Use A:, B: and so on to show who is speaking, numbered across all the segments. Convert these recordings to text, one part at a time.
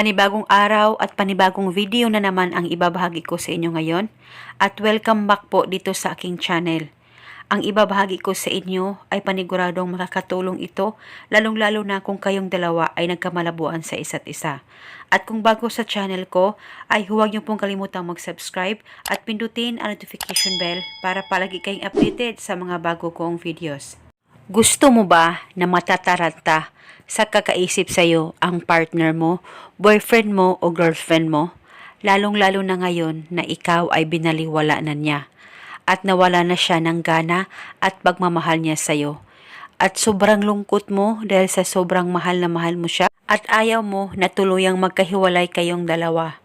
A: Panibagong araw at panibagong video na naman ang ibabahagi ko sa inyo ngayon at welcome back po dito sa aking channel. Ang ibabahagi ko sa inyo ay paniguradong makakatulong ito lalong-lalo na kung kayong dalawa ay nagkamalabuan sa isa't isa. At kung bago sa channel ko ay huwag niyo pong kalimutang mag-subscribe at pindutin ang notification bell para palagi kayong updated sa mga bago kong videos. Gusto mo ba na matataranta sa kakaisip sa'yo ang partner mo, boyfriend mo o girlfriend mo? Lalong-lalo na ngayon na ikaw ay binaliwala na niya at nawala na siya ng gana at pagmamahal niya sa'yo. At sobrang lungkot mo dahil sa sobrang mahal na mahal mo siya at ayaw mo na tuluyang magkahiwalay kayong dalawa.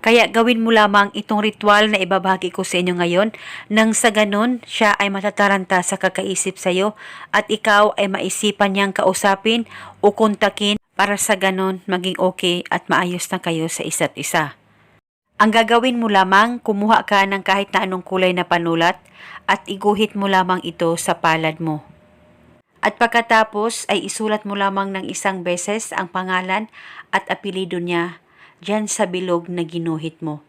A: Kaya gawin mo lamang itong ritual na ibabahagi ko sa inyo ngayon nang sa ganon siya ay matataranta sa kakaisip sa iyo at ikaw ay maisipan niyang kausapin o kontakin para sa ganon maging okay at maayos na kayo sa isa't isa. Ang gagawin mo lamang, kumuha ka ng kahit na anong kulay na panulat at iguhit mo lamang ito sa palad mo. At pagkatapos ay isulat mo lamang ng isang beses ang pangalan at apelido niya dyan sa bilog na ginuhit mo.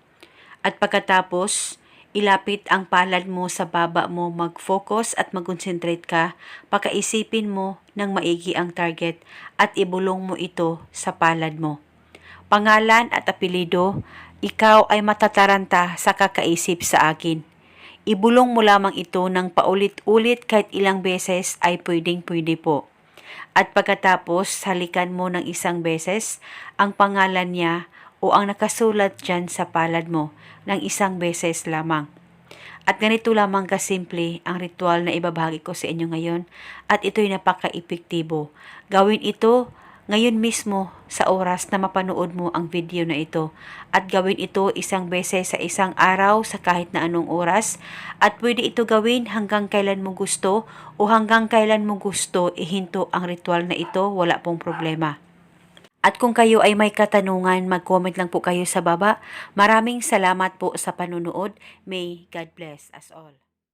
A: At pagkatapos, ilapit ang palad mo sa baba mo, mag-focus at mag-concentrate ka, pakaisipin mo ng maigi ang target at ibulong mo ito sa palad mo. Pangalan at apelido, ikaw ay matataranta sa kakaisip sa akin. Ibulong mo lamang ito ng paulit-ulit kahit ilang beses ay pwedeng-pwede po. At pagkatapos, halikan mo ng isang beses ang pangalan niya o ang nakasulat dyan sa palad mo ng isang beses lamang. At ganito lamang kasimple ang ritual na ibabahagi ko sa inyo ngayon at ito'y napaka-epektibo. Gawin ito ngayon mismo sa oras na mapanood mo ang video na ito at gawin ito isang beses sa isang araw sa kahit na anong oras at pwede ito gawin hanggang kailan mo gusto o hanggang kailan mo gusto ihinto ang ritual na ito wala pong problema. At kung kayo ay may katanungan, mag-comment lang po kayo sa baba. Maraming salamat po sa panunood. May God bless us all.